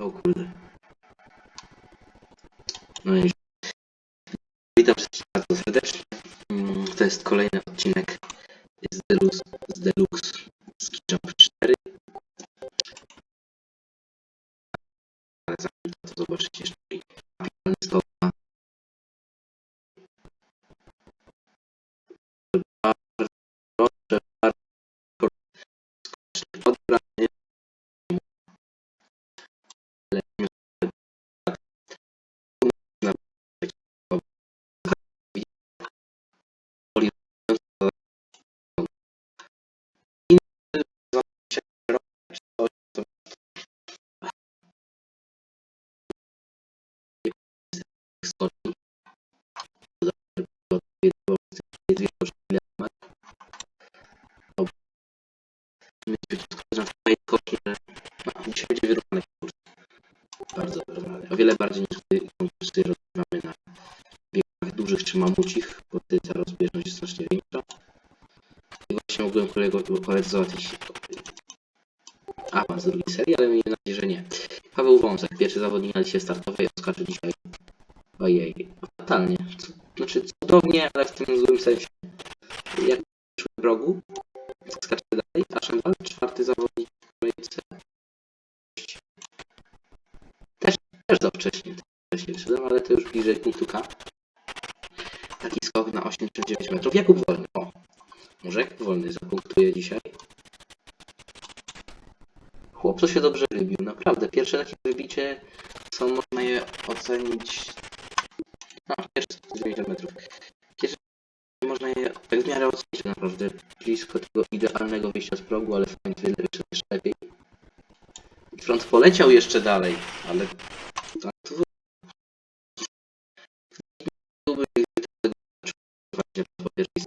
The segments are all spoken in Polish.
O kurde. No i Bardzo wyrwane. O wiele bardziej niż gdy konkursy na biegach dużych czy mamucich, bo rozbieżność jest znacznie większa. I właśnie mogłem kolego, koledze załatwić awans drugiej serii, ale miejmy nadzieję, że nie. Paweł Wąsek, pierwszy zawodnik na liście startowej, odskacze dzisiaj. Ojej, fatalnie. Znaczy cudownie, ale w tym złym sensie. Jak w progu, skacze dalej, Ashendal, czwarty zawodnik w. Też, też za wcześnie, też wcześnie wszedłem, ale to już bliżej punktu K. Taki skok na 89 metrów. Jakub Wolny, o. Może Jakub Wolny zapunktuje dzisiaj. Chłop to się dobrze wybił, naprawdę. Pierwsze takie wybicie są, można je ocenić. No, pierwsze 190 metrów. Pierwsze można je tak w miarę ocenić naprawdę blisko tego idealnego wyjścia z progu, ale wiele wyszedł jeszcze lepiej. Front poleciał jeszcze dalej, ale tak to byłby właśnie po pierwszej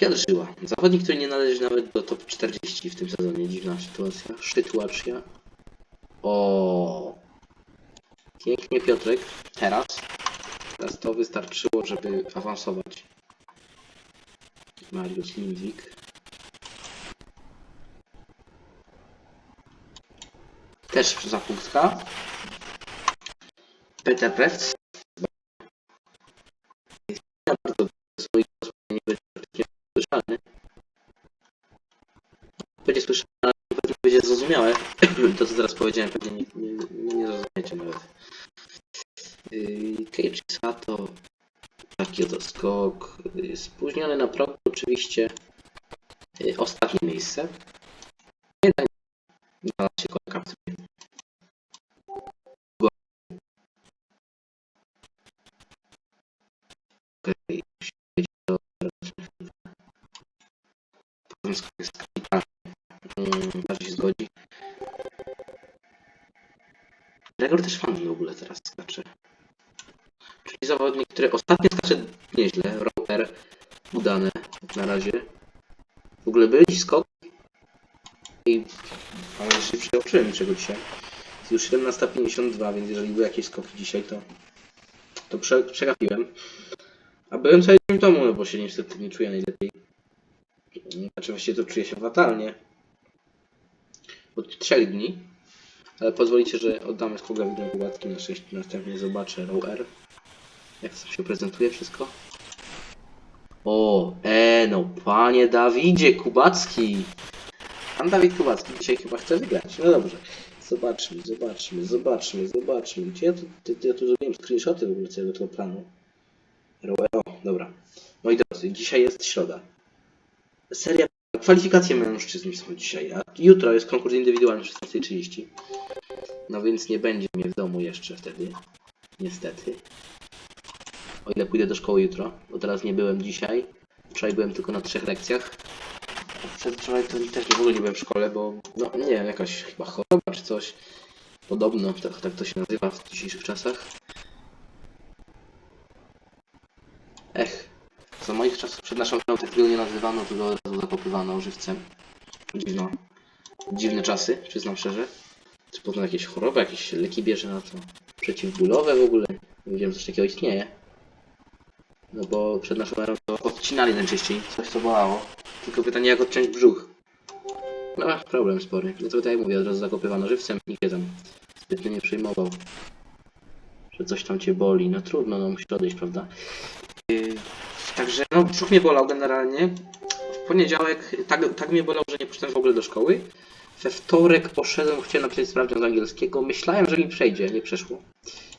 Piotr Żyła. Zawodnik, który nie należy nawet do top 40 w tym sezonie. Dziwna sytuacja. Sytuacja. O. Pięknie Piotrek. Teraz. Teraz to wystarczyło, żeby awansować. Mariusz Lindwik. Też za punktka. Peter Press. Zrozumiałe. To, co zaraz powiedziałem, pewnie nie, nie, nie, zrozumiecie nawet. Yy, Keiji Sato. Taki oto skok. Yy, Spóźniony na progu oczywiście. Yy, Ostatnie miejsce. Który ostatnio skacze nieźle. Roper udane na razie. W ogóle byli skok. I ale się przeoczyłem czego dzisiaj. Jest już 17.52, więc jeżeli były jakieś skoki dzisiaj, to to prze, przegapiłem. A byłem cały dzień w domu, no bo się niestety nie czuję najlepiej. Znaczy właściwie to czuję się fatalnie. Od trzech dni. Ale pozwolicie, że oddamy skogowi Kubackim na szczęście następnie zobaczę Row. Jak to się prezentuje wszystko. O, e no, panie Dawidzie Kubacki. Pan Dawid Kubacki dzisiaj chyba chce wygrać. No dobrze. Zobaczmy, zobaczmy, zobaczmy, zobaczmy. Gdzie ja tu, ty, ja tu zrobiłem screenshoty w ogóle całego tego planu. O, dobra. Moi drodzy, dzisiaj jest środa. Seria kwalifikacje mężczyzn są dzisiaj, a jutro jest konkurs indywidualny o 16.30. No więc nie będzie mnie w domu jeszcze wtedy. Niestety. O ile pójdę do szkoły jutro, bo teraz nie byłem dzisiaj. Wczoraj byłem tylko na trzech lekcjach. Przedwczoraj to też w ogóle nie byłem w szkole, bo no nie wiem, jakaś chyba choroba czy coś. Podobno, tak, tak to się nazywa w dzisiejszych czasach. Ech, za moich czasów przed naszą erą tak tego nie nazywano, tylko od razu zakopywano żywcem. Dziwno. Dziwne czasy, przyznam szczerze. Czy potem jakieś choroby, jakieś leki bierze na to przeciwbólowe w ogóle. Wiedziałem, że coś takiego istnieje. No bo przed naszą erą to odcinali najczęściej, coś co bolało. Tylko pytanie, jak odciąć brzuch. No, problem spory. No to tak jak mówię, od razu zakopywano żywcem, się tam zbytnio nie przejmował. Że coś tam cię boli. No trudno, no musi odejść, prawda? Yy, także, no brzuch mnie bolał generalnie. W poniedziałek tak, tak mnie bolał, że nie poszedłem w ogóle do szkoły. We wtorek poszedłem, chciałem napisać sprawdzian z angielskiego. Myślałem, że mi przejdzie, nie przeszło.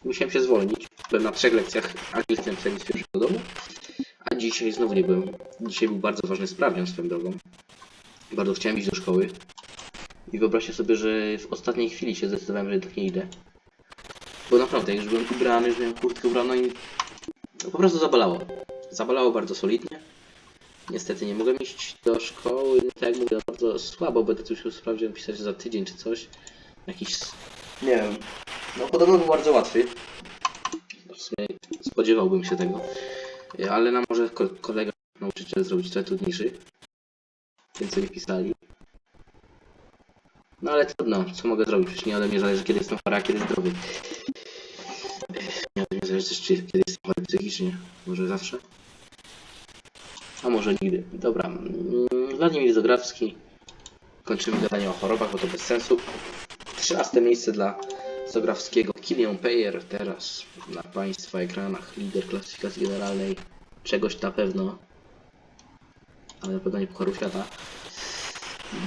Musiałem się zwolnić. Byłem na trzech lekcjach angielskiego z pierwszego domu. A dzisiaj znowu nie byłem. Dzisiaj był bardzo ważny sprawdzian swoją drogą. Bardzo chciałem iść do szkoły. I wyobraźcie sobie, że w ostatniej chwili się zdecydowałem, że jednak nie idę. Bo naprawdę, już byłem ubrany, już miałem kurtkę ubraną i po prostu zabolało. Zabolało bardzo solidnie. Niestety nie mogłem iść do szkoły, tak jak mówię, bardzo słabo, będę tu już sprawdziłem pisać za tydzień czy coś. Jakiś, nie wiem, no podobno był bardzo łatwy. W sumie spodziewałbym się tego. E, Ale nam może ko kolega, nauczyciel zrobić trochę trudniejszy. Więc sobie pisali. No ale trudno, co mogę zrobić? Przecież nie ode mnie zależy kiedy jestem chory, a kiedy zdrowy. Nie ode mnie zależy też czy kiedy jestem chory psychicznie. Może zawsze? A może nigdy. Dobra. mm, Władimir Zografski. Kończymy gadanie o chorobach, bo to bez sensu. 13 miejsce dla Zografskiego. Kilian Payer teraz na Państwa ekranach. Lider klasyfikacji generalnej. Czegoś na pewno. Ale na pewno nie Pucharu Świata.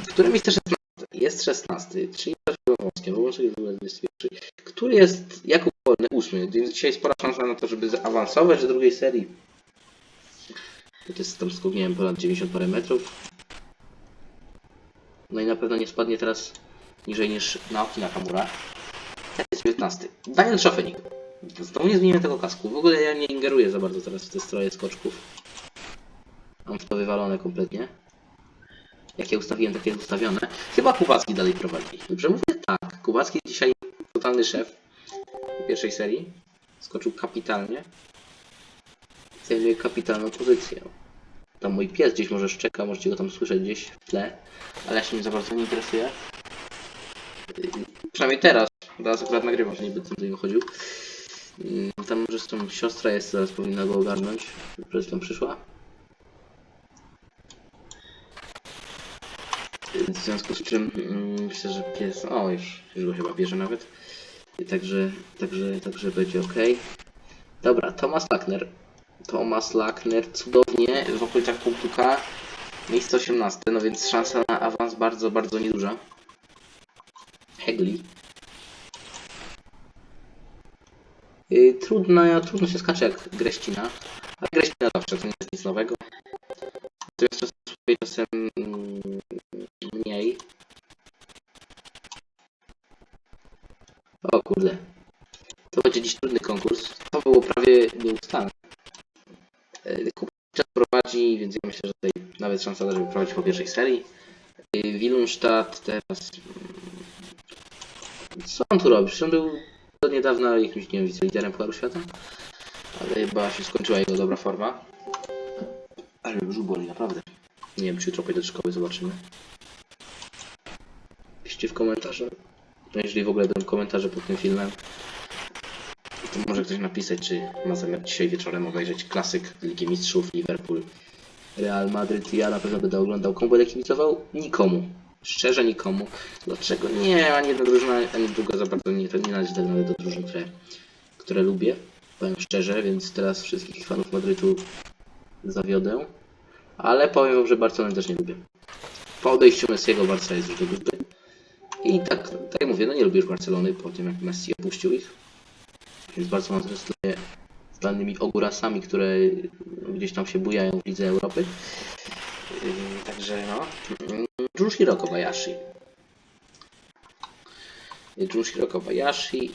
Które miejsce 16? Jest 16, czyli Wąskie, wyłącznie w ogóle 21. Który jest Jakub Wolny 8, więc dzisiaj spora szansa na to, żeby zaawansować do drugiej serii. To jest tam skok, ponad 90 parę metrów. No i na pewno nie spadnie teraz niżej niż Naoki Nakamura. Jest 19. Daniel Szafenik. Znowu nie zmieniłem tego kasku. W ogóle ja nie ingeruję za bardzo teraz w te stroje skoczków. Mam to wywalone kompletnie. Jakie ustawiłem, takie ustawione. Chyba Kubacki dalej prowadzi. Dobrze mówię? Tak. Kubacki dzisiaj totalny szef pierwszej serii. Skoczył kapitalnie. Zajmuje kapitalną pozycję. Tam mój pies gdzieś może szczeka, możecie go tam słyszeć gdzieś w tle, ale ja się nim za bardzo nie interesuję. Yy, Przynajmniej teraz. Teraz akurat nagrywam, że nie będę do niego chodził. Yy, Tam może zresztą siostra jest, zaraz powinna go ogarnąć. Przed chwilą przyszła. W związku z czym mm, myślę, że pies. O, już, już go chyba bierze nawet. I Także, także, także będzie ok. Dobra, Thomas Lackner. Thomas Lackner cudownie w okolicach punktu K. Miejsce 18, no więc szansa na awans bardzo, bardzo nieduża. Hegli. Yy, trudno, trudno się skacze jak Greścina, ale Greścina zawsze to nie jest nic nowego. Czasem sobie czasem mm, mniej. O kurde. To będzie dziś trudny konkurs. To było prawie nieustane. E, Kuba czas prowadzi, więc ja myślę, że tutaj nawet szansa, żeby prowadzić po pierwszej serii. E, Wilunstadt teraz... mm, Co on tu robi? Przecież on był do niedawna jakimś, nie wiem, wiceliderem Pucharu Świata. Ale chyba się skończyła jego dobra forma. Ale brzuch boli, naprawdę. Nie wiem, czy jutro pójdę do szkoły, zobaczymy. Piszcie w komentarze. No jeżeli w ogóle będą komentarze pod tym filmem, to może ktoś napisać, czy ma zamiar dzisiaj wieczorem obejrzeć klasyk Ligi Mistrzów Liverpool, Real Madryt. Ja na pewno będę oglądał. Komu będę kibicował? Nikomu. Szczerze nikomu. Dlaczego? Nie, ani jedna drużyna, ani druga za bardzo nie, nie należy nawet do drużyn, które, które lubię. Powiem szczerze, więc teraz wszystkich fanów Madrytu zawiodę. Ale powiem wam, że Barcelony też nie lubię. Po odejściu Messiego Barca jest już do grupy. I tak, tak jak mówię, no nie lubię już Barcelony po tym jak Messi opuścił ich. Więc bardzo mocno stoję z danymi ogórasami, które gdzieś tam się bujają w Lidze Europy. Yy, Także no. Junshiro Kobayashi. Junshiro Kobayashi.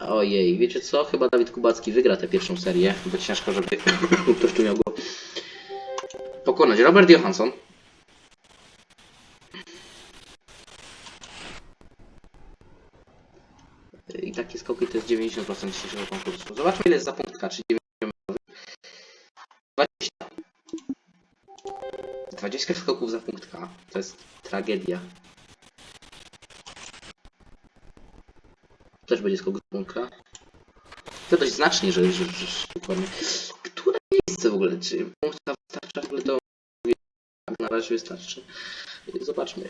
Ojej, wiecie co? Chyba Dawid Kubacki wygra tę pierwszą serię, bo ciężko, żeby ktoś tu miał go pokonać. Robert Johansson. I takie skoki to jest 90% dzisiejszego konkursu. Zobaczmy ile jest za punkt K, czy 20 skoków za punkt K. To jest tragedia. Też będzie skok za punkt K. To dość znacznie, że, że, że, dokładnie. Które miejsce w ogóle? Czy punkta wystarcza w ogóle do... Na razie wystarczy. Zobaczmy.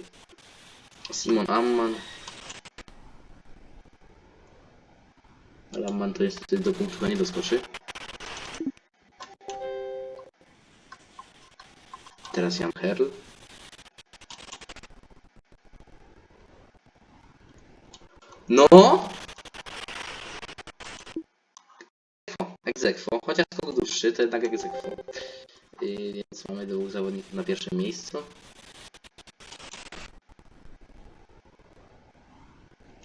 Simon Amman. Ale Amman to jest do punktu nie doskoczy. Teraz Jan Herl. No! Egzekwo. Chociaż skok dłuższy, to jednak egzekwo. Więc mamy dwóch zawodników na pierwszym miejscu.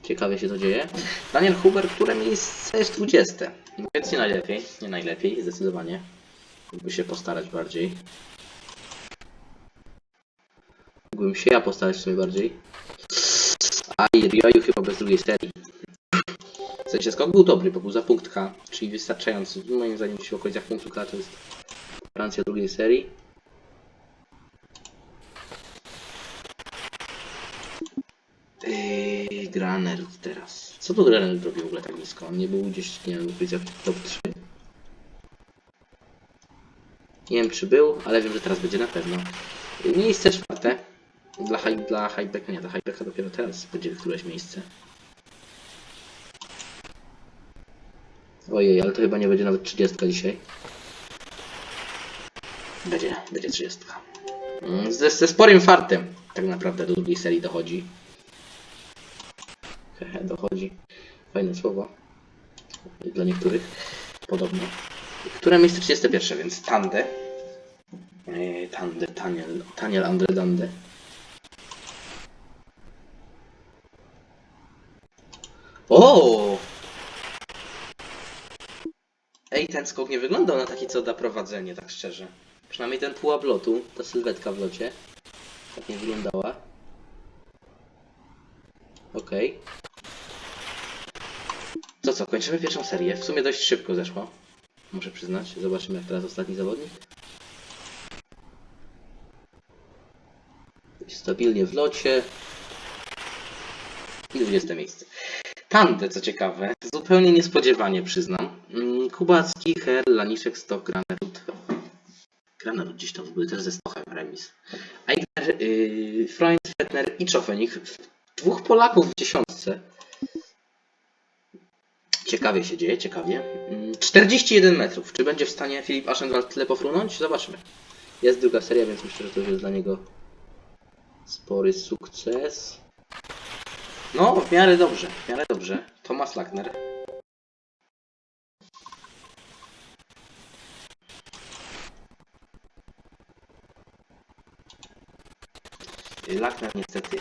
Ciekawie się to dzieje. Daniel Huber, które miejsce jest 20. No Więc nie najlepiej, nie najlepiej, zdecydowanie. Mógłby się postarać bardziej. Mógłbym się ja postarać w sumie bardziej. A i Rioju chyba bez drugiej serii. W sensie skok był dobry, bo był za punkt K, czyli wystarczający. Moim zdaniem jeśli w okolicach punktu K to jest Francja drugiej serii. Yy, Graner teraz. Co tu Graner robił w ogóle tak nisko? On nie był gdzieś, nie wiem, w okolicach top 3. Nie wiem czy był, ale wiem, że teraz będzie na pewno. Miejsce czwarte. Dla, high, dla Highbacka, nie, dla Highbacka dopiero teraz będzie któreś miejsce. Ojej, ale to chyba nie będzie nawet 30 dzisiaj. Będzie, będzie 30. Mm, Ze, ze sporym fartem tak naprawdę do drugiej serii dochodzi. Hehe, dochodzi. Fajne słowo. Dla niektórych podobno. Które miejsce 31, więc Tande. Eee, Tande, Taniel, Taniel Andre Dande. O! Ej, ten skok nie wyglądał na taki, co da prowadzenie, tak szczerze. Przynajmniej ten pułap lotu, ta sylwetka w locie. Tak nie wyglądała. Okej. To co, kończymy pierwszą serię. W sumie dość szybko zeszło. Muszę przyznać. Zobaczymy jak teraz ostatni zawodnik. Stabilnie w locie. I 20 miejsce. Tande, co ciekawe, zupełnie niespodziewanie przyznam. Mm, Kubacki, Her, Laniszek, Stok, Granerud. Granerud gdzieś tam ogóle też ze Stochem remis. Eigner, yy, Freund, Fettner i Czofenik. Dwóch Polaków w dziesiątce. Ciekawie się dzieje, ciekawie. Mm, 41 metrów. Czy będzie w stanie Filip Aschenwald tyle pofrunąć? Zobaczmy. Jest druga seria, więc myślę, że to jest dla niego spory sukces. No, w miarę dobrze, w miarę dobrze. Thomas Lackner. Lackner niestety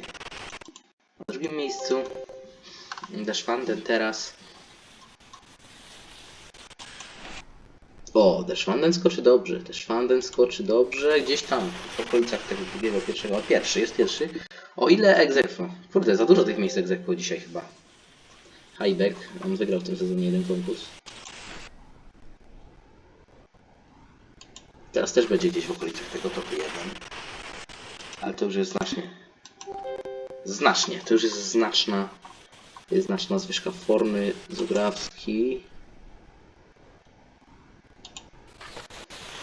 na drugim miejscu. Deszwanden teraz. O, Deszwanden skoczy dobrze. Deszwanden skoczy dobrze. Gdzieś tam w okolicach tego drugiego, pierwszego. O, pierwszy, jest pierwszy. O ile egzekwo? Kurde, za dużo tych miejsc egzekwo dzisiaj chyba. Highback, on wygrał w tym sezonie jeden konkurs. Teraz też będzie gdzieś w okolicach tego topu 1. Ale to już jest znacznie. Znacznie, to już jest znaczna. Jest znaczna zwyżka formy. Zugrawski.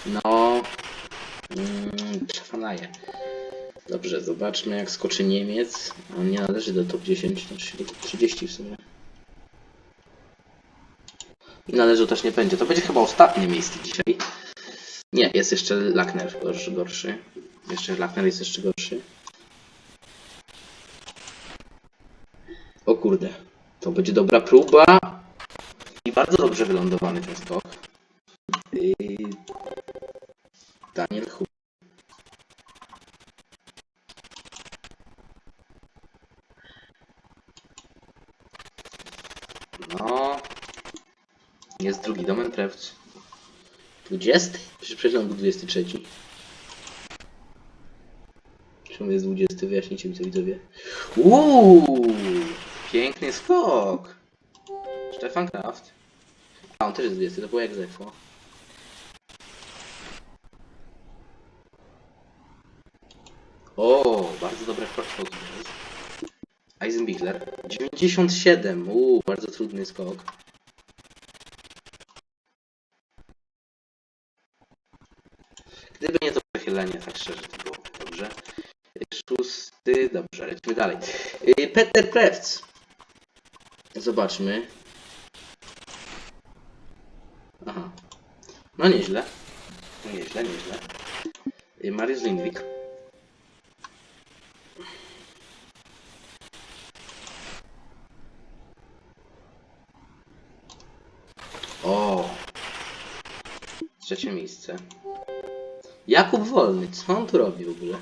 No. Mm. Dobrze, zobaczmy jak skoczy Niemiec. On nie należy do top 10, znaczy do top 30 w sumie. I należy też nie będzie. To będzie chyba ostatnie miejsce dzisiaj. Nie, jest jeszcze Lackner gorszy. gorszy. Jeszcze Lackner jest jeszcze gorszy. O kurde. To będzie dobra próba. I bardzo dobrze wylądowany ten skok. Yy, Daniel Hu. No. Jest Prewc. 20? Przecież przed chwilą był 23. Czemu jest 20? Wyjaśnijcie mi to widzowie. Uuu, piękny skok. Stefan Kraft. A on też jest 20, to było jak zefo. O, bardzo dobre teraz. Eisenbichler. 97. Uuu, bardzo trudny skok. Było. Dobrze. Szósty, dobrze, lecimy dalej. Y, Peter Prewc. Zobaczmy. Aha. No nieźle. No nieźle, nieźle. Y, Mariusz Lindwik. O! Trzecie miejsce. Jakub Wolny, co on tu robi w ogóle?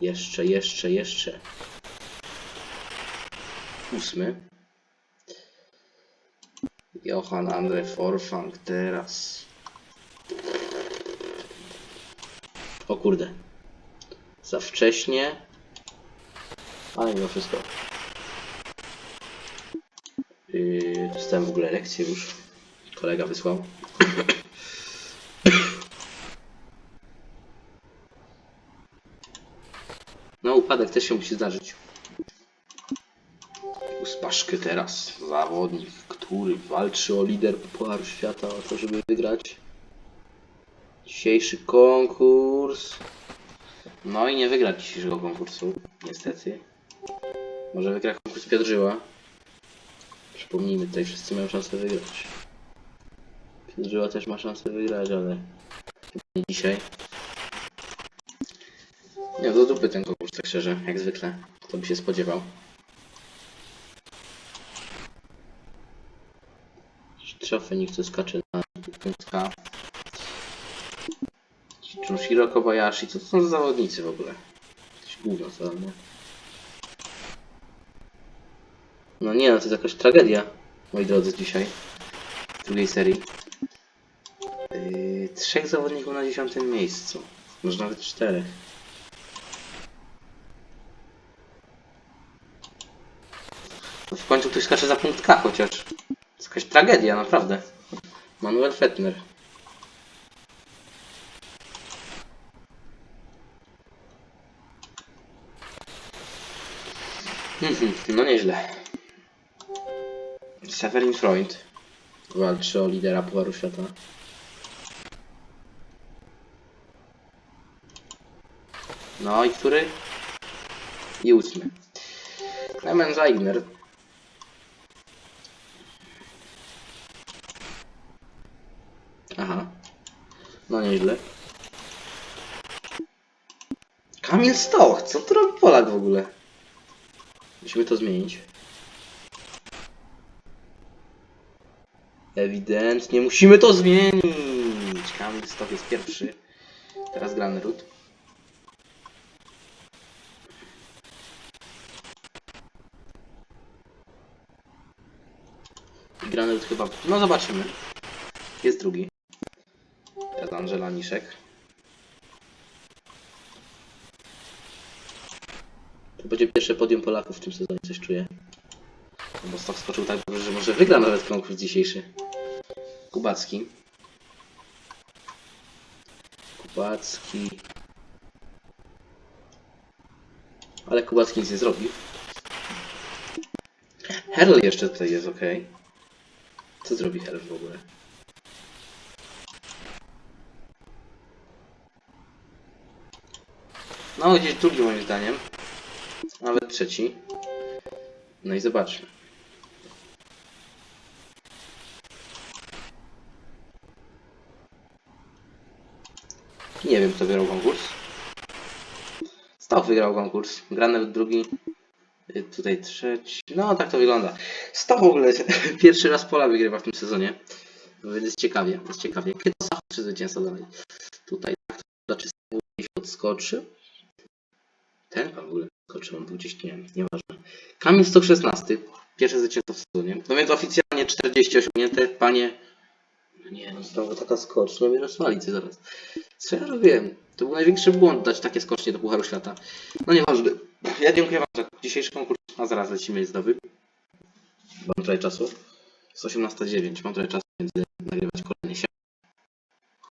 Jeszcze, jeszcze, jeszcze. Ósmy. Johan Andre Forfang teraz. O kurde. Za wcześnie. Ale mimo wszystko. Yy, dostałem w ogóle lekcję już. Kolega wysłał. No, upadek też się musi zdarzyć. Uspaszkę teraz. Zawodnik, który walczy o lider Pucharu Świata, o to, żeby wygrać dzisiejszy konkurs. No i nie wygra dzisiejszego konkursu, niestety. Może wygra konkurs Piotr Przypomnijmy, tutaj wszyscy mają szansę wygrać. Piotr też ma szansę wygrać, ale nie dzisiaj. Nie, do dupy ten konkurs, tak szczerze, jak zwykle. Kto by się spodziewał. Trzofenik, co skacze na piątka. Junshiro Kobayashi, co to są za zawodnicy w ogóle? Jakieś gówno totalne. No nie, no to jest jakaś tragedia, moi drodzy, dzisiaj. W drugiej serii. Trzech zawodników na dziesiątym miejscu. Może nawet czterech. W końcu ktoś skacze za punkt K chociaż. To jest jakaś tragedia, naprawdę. Manuel Fettner. Mhm, no nieźle. Severin Freund walczy o lidera Pucharu Świata. No i który? I ósmy. Clemens Eigner. Aha. No nieźle. Kamil Stoch, co tu robi Polak w ogóle? Musimy to zmienić. Ewidentnie musimy to zmienić. Kamil Stoch jest pierwszy. Teraz grany ród. Ród chyba... No zobaczymy. Jest drugi. Teraz Angela Niszek. To będzie pierwsze podium Polaków w tym sezonie, coś czuję. No Bo Stoch skoczył tak dobrze, że może wygra nawet konkurs dzisiejszy. Kubacki. Kubacki. Ale Kubacki nic nie zrobił. Herl jeszcze tutaj jest ok. Co zrobi Herl w ogóle? No, gdzieś drugi moim zdaniem. Nawet trzeci. No i zobaczmy. Nie wiem, kto wygrał konkurs. Stał wygrał konkurs. Grany drugi. Tutaj trzeci. No, tak to wygląda. Stał w ogóle pierwszy raz Pola wygrywa w tym sezonie. Więc jest ciekawie, jest ciekawie. Kiedy czy zwycięstwo dalej. Tutaj tak to czy gdzieś odskoczy. Ten w ogóle odskoczył, on był gdzieś, nie wiem, nieważne. Kamil 116. Pierwsze zwycięstwo w sezonie. No więc oficjalnie 40 osiągnięte. Panie no Nie, no znowu taka skocznia mnie rozwali cię zaraz. Co ja robiłem? To był największy błąd dać takie skocznie do Pucharu Świata. No nieważne. Ja dziękuję wam za dzisiejszy konkurs, a zaraz lecimy z nowy. Mam trochę czasu. Jest 18.09, mam trochę czasu, więc nagrywać kolejny się.